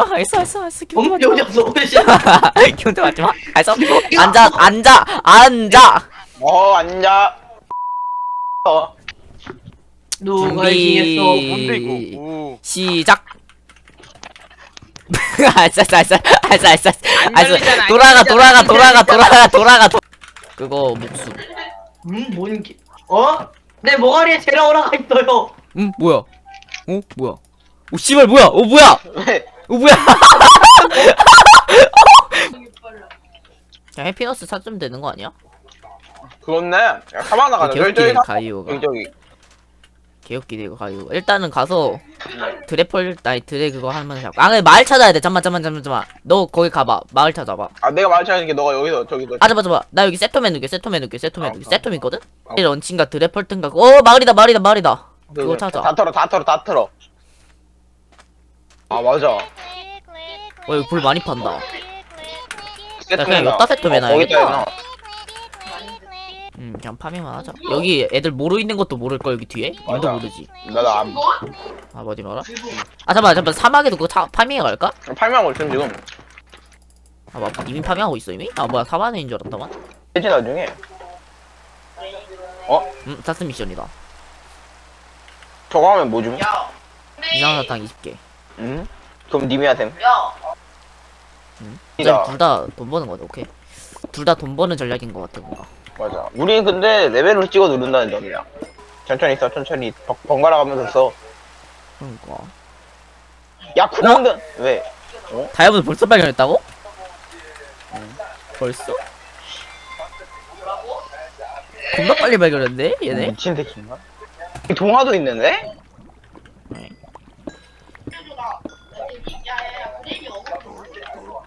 아, 알았어, 알았어, 알았어. 기분 엉덩이 어디? 어디 갔어? 기분 맞지 마. 알았어. 앉아, 앉아, 앉아. 어 앉아. 어. 누가 준비. 이기겠어? 뭔데 이거? 오. 시작. 알았어, 알았어, 알았어, 알았어, 안 알았어. 돌아가, 돌아가, 안 돌아가. 돌아가, 돌아가. 도... 그거 목숨. 음, 뭔 게? 어? 내 머가리에 제라 오라가 있어요. 음, 뭐야? 어, 뭐야? 오, 씨발, 뭐야? 어, 뭐야? 왜? 어, 뭐야? 그냥 해피너스 찾으면 되는 거 아니야? 그렇네. 야, 사막 나가자. 저기 저기 개웃기네, 사- 가이오가. 저기 저기. 개웃기네, 이거 가이오. 일단은 가서 드래펄, 아니, 드래 그거 하면 잡고. 아, 근데 마을 찾아야 돼. 잠만, 잠만, 잠만, 잠만. 너 거기 가봐. 마을 찾아봐. 아 내가 말 찾으니까 너가 여기서 저기 너. 아, 잠깐, 잠깐. 나 여기 세토맨 누게, 세토맨 어, 누게. 어. 세토맨 있거든? 어. 런칭가 드래펄튼가. 어, 마을이다, 마을이다, 마을이다. 그거 그래, 찾아. 다 털어 다 털어 다 털어. 아 맞아. 어, 여기 불 많이 판다. 세트 그냥 해놔. 여기다 세트 어, 해놔야겠다. 음, 그냥 파밍만 하자. 여기 애들 모르 있는 것도 모를걸, 여기 뒤에? 맞아. 님도 모르지. 나도 안. 아, 뭐지, 말아? 아, 잠깐만, 잠깐만. 사막에도 그거 타, 파밍해 갈까? 팔명을 좀 지금. 아, 뭐, 이미 파밍하고 있어, 이미? 아, 뭐야, 사반인 줄 알았다만. 해지 나중에. 어? 음, 타스 미션이다. 저거 하면 뭐 줌? 야, 이상사탕 20개. 응? 그럼 님이야 됨. 야. 이다. 둘다 돈 버는 거네, 오케이. 둘 다 돈 버는 전략인 것 같아, 뭔가. 맞아. 우리는 근데 레벨을 찍어 누른다는 점이야. 천천히 써, 천천히 번- 번갈아 가면서 써. 그러니까. 야, 구멍든 왜? 다이아몬드 벌써 발견했다고? 벌써? 겁나 빨리 발견했네, 얘네? 미친 새끼인가? 이 동화도 있는데?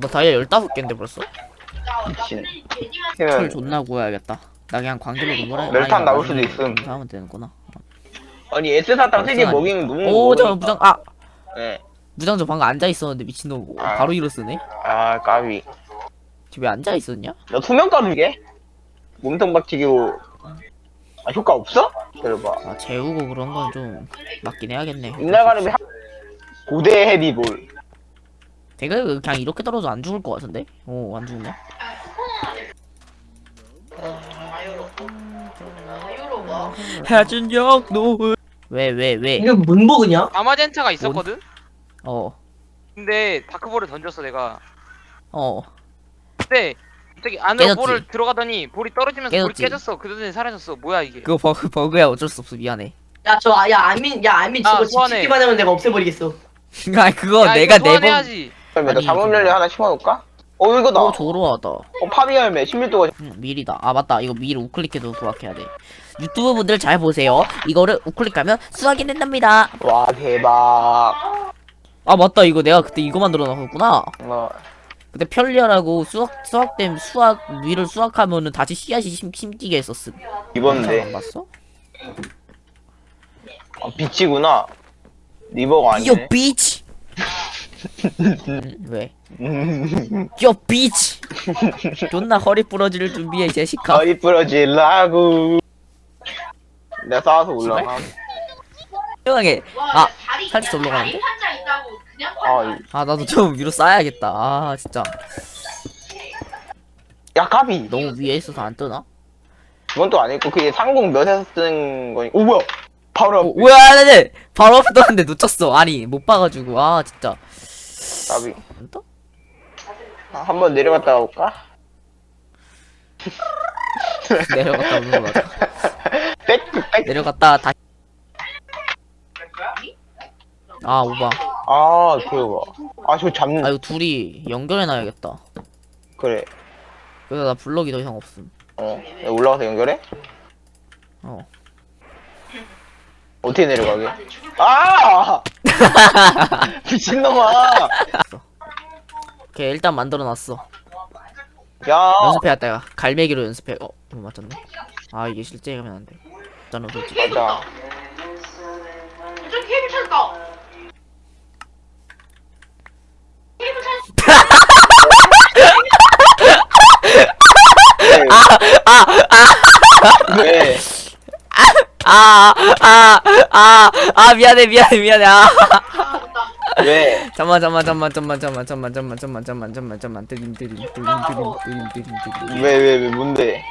너 다이아 15개인데 벌써? 미친. 철 그러면 존나 구해야겠다. 나 그냥 광질로 건물해. 멸탄 나올 수도 있음. 하면 되는구나. 아니 S 사탕 세개 먹이면 너무. 오, 저 먹으니까. 무장, 아! 네. 무장 저 방금 앉아있었는데 미친놈 아. 바로 일어서네? 아, 까비. 집에 앉아있었냐? 너 투명 가루게? 몸통 박치기로. 아, 효과 없어? 기다려봐. 아 재우고 그런 건 좀 맞긴 해야겠네 옛날 한... 고대 헤비볼. 내가 그냥 이렇게 떨어져 안 죽을 것 같은데? 오안 죽네 해준역 노을 왜 왜 왜? 이게 뭔 버그냐? 아마젠타가 있었거든? 어 근데 다크볼을 던졌어 내가 어. 근데 갑자기 안으로 깨졌지? 볼을 들어가더니 볼이 떨어지면서 볼이 깨졌지? 깨졌어 그러더니 사라졌어 뭐야 이게 그거 버그, 버그야 어쩔 수 없어 미안해 야, 저, 아, 야, 안민, 야, 안민 아, 저거 소환해. 집짓기만 하면 내가 없애버리겠어. 아 그거 야, 내가 이거 네 번 소환해야지 그러면 나 아니, 잡음 이거- 열매 하나 심어놓을까? 어, 이거다. 어 어, 조로하다 파비 열매 16도가. 응, 밀이다 아 맞다 이거 밀 우클릭해도 도박해야 돼 유튜브 분들 잘 보세요 이거를 우클릭하면 수확이 된답니다 와, 대박. 아 맞다 이거 내가 그때 이거 만들어 놨었구나 어, 그때 편리하라고 수확 수확된 수확 위를 수확하면은 다시 씨앗이 심, 심기게 했었음. 이건데. 안 봤어? 아, 빛이구나. 리버가 요 아니네. 비치. 음, 왜? 요 비치. 존나 허리 부러질 준비해 이 자식아. 거의 부러질라고. 내가 쌓아서 올라가. 조용하게. 아 살짝 올라가는데? 아, 이- 아 나도 좀 위로 쌓아야겠다. 아 진짜 야, 까비. 너무 위에 있어서 안 뜨나? 그건 또 아니고, 그게 상공 몇에서 쓰는 거니. 오, 뭐야. 바로 어, 앞에. 뭐야 네네 바로 앞에 떴는데 놓쳤어. 아니 못 봐가지고 아 진짜. 까비. 안 떠? 아, 한번 내려갔다 올까? 내려갔다 오는 거 맞아. 백, 백. 내려갔다 다시. 아 오바. 아, 귀여워. 아, 저 잡는. 아 이거 둘이 연결해놔야겠다 그래. 그래서 나 블럭이 더 이상 없음 어. 올라가서 연결해? 어 어떻게 내려가게? 아! 미친놈아! 오케이 일단 만들어놨어 야! 연습해야겠다 야 갈매기로 연습해 어? 이거 맞췄네 아 이게 실제 하면 안돼 잖아 솔직히 맞아. 좀 케이블 찾았다. 왜? 아 아 아 아 아 미안해 미안해 미안해 아 왜? 잠만 잠만 잠만 잠만 잠만 잠만 잠만 잠만 잠만 잠만 잠만 드림 드림 드림 드림 드림 드림 드림 왜, 왜, 왜, 뭔데?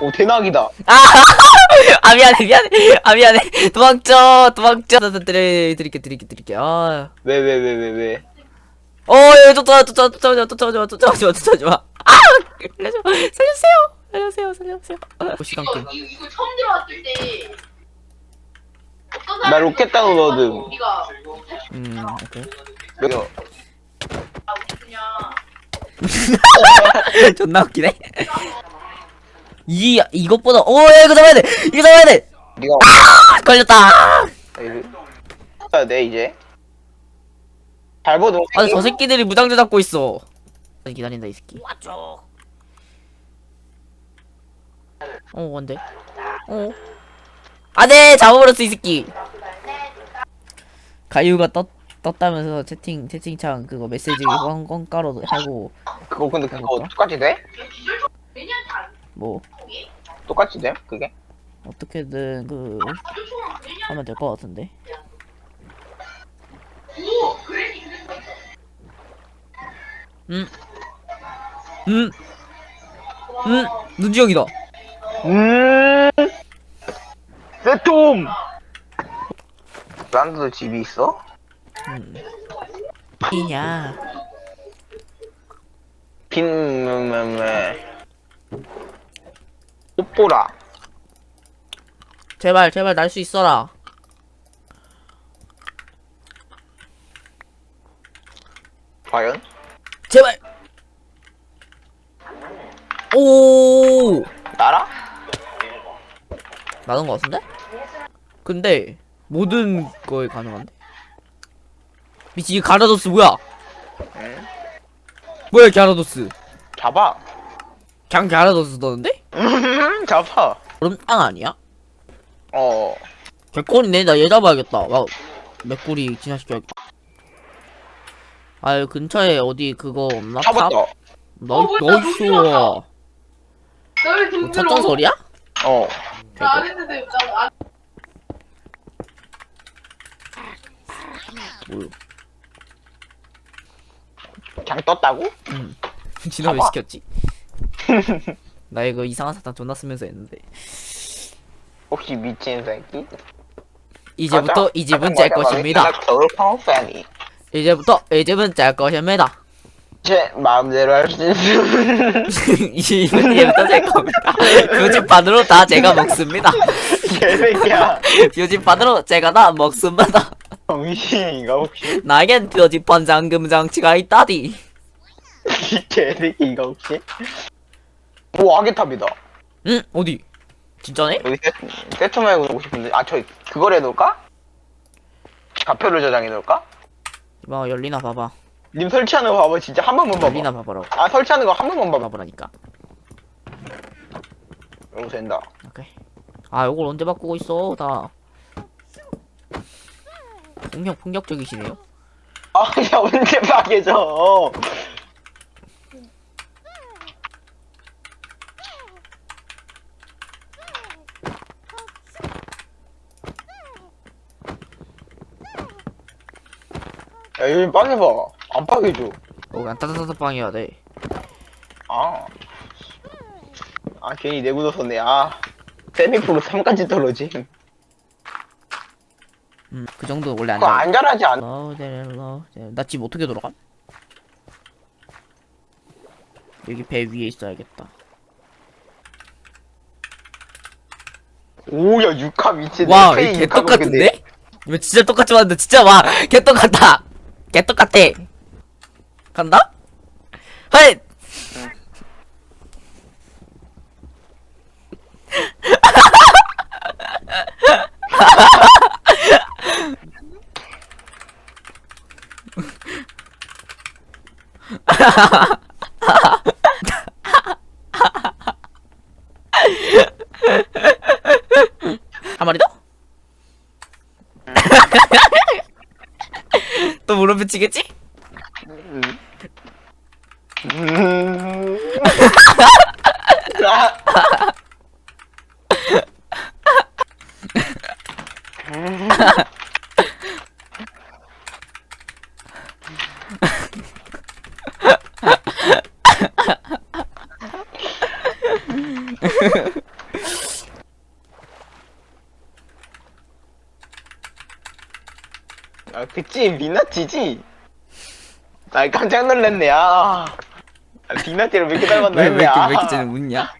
오, 대낙이다. 아 미안해 미안해 아 미안해 도망쳐 도망쳐 드릴 드릴게 드릴게 드릴게 아 왜, 왜, 왜, 왜, 왜? 어, 예, 쫓아와, 쫓아와, 쫓아와, 쫓아와, 쫓아와, 쫓아와, 쫓아와. 아! 살려줘, 살려주세요! 살려주세요, 살려주세요. 어, 시간 이거. 이거, 처음 들어왔을 때 어떤 나 사람이 로켓 다운로드. 우리가 음, 오케이. 여기, 아 우리 그냥 존나 웃기네. 이, 이것보다, 오, 야, 이거 잡아야 돼! 이거 잡아야 돼! 니가 아, 걸렸다! 해야 돼, 이제. 잘 보도. 아, 저 새끼들이 무장자 잡고 있어. 기다린다, 이 새끼. 왔죠. 어, 뭔데? 어. 아, 네! 잡아버렸어, 이 새끼! 가유가 떴, 떴다면서 채팅, 채팅창 그거 메시지 꽝, 꽝가로 하고, 그거 근데 그거 해볼까? 똑같이 돼? 뭐, 똑같이 돼? 그게? 어떻게든 그, 하면 될 것 같은데. 오 그래 그랬어 음. 음, 음, 눈지영이다. 음. 세톰. 란드도 집이 있어? 음. 이냐. 빈메메. 꽃보라. 제발, 제발 날 수 있어라. 과연? 제발. 오, 나라? 나는 것 같은데? 근데 모든 거에 가능한데? 미치 이 가라도스 뭐야? 응? 뭐야 가라도스? 잡아. 그냥 가라도스 너는데? 잡아. 그럼 땅 아니야? 어. 개꿀이네 나 얘 잡아야겠다. 와, 맥구리 진화시켜야겠다. 아유 근처에 어디 그거 없나? 잡았다. 나 어, 뭐야, 나이스. 너무 너왜 뭐 소리야? 어. 했는데? 그냥 떴다고? 진화 왜 잡아. 시켰지? 나 이거 이상한 사탕 존나 쓰면서 했는데 혹시 미친 새끼? 이제부터 이 집은 짤 것입니다. 겨울 펑팬이. 이제부터 이 집은 짤 것입니다. 제 마음대로 할 수 있는 이 집은 이제부터 짤 겁니다. 표지판으로 다 제가 먹습니다. 개새끼야. 표지판으로 제가 다 먹습니다. 정신인가 혹시? 나에겐 표지판 잠금 장치가 있다디. 이 개새끼인가 혹시? 오 아게탑이다. 응 어디? 진짜네? 여기 세, 세트 말고 오고 싶은데 아 저 그걸 해놓을까? 좌표를 저장해 놓을까? 봐 열리나 봐봐. 님 설치하는 거 봐봐 진짜 한 번만 봐봐 열리나 봐봐라고. 아 설치하는 거 한 번만 봐봐 봐보라니까. 이거 된다 오케이. 아 이걸 언제 바꾸고 있어 다. 폭력 폭력적이시네요. 아야 언제 파괴져 야 요즘 빠개봐 안 빠개줘 어 그냥 따다다다 빵해야 돼. 아. 아, 괜히 내구도 썼네. 아. 세미프로 3까지 떨어짐. 음, 그 정도 원래 안 그거 나. 안 잘하지 않아? 나집 어떻게 돌아가? 여기 배 위에 있어야겠다. 오, 야, 육합 미치네. 와, 이개 육합 똑같은데? 이거 진짜 똑같이 왔는데 진짜 와, 개 똑같다. 개 똑같아. 간다? 하이. 한 마리 더? 또 무릎 치겠지? 아, 그치, 민나티지? 나 깜짝 놀랐네, 아. 빅나티를 왜 이렇게 닮았나 왜 왜 했네 이렇게 아. 왜 이렇게 쟤는 웃냐?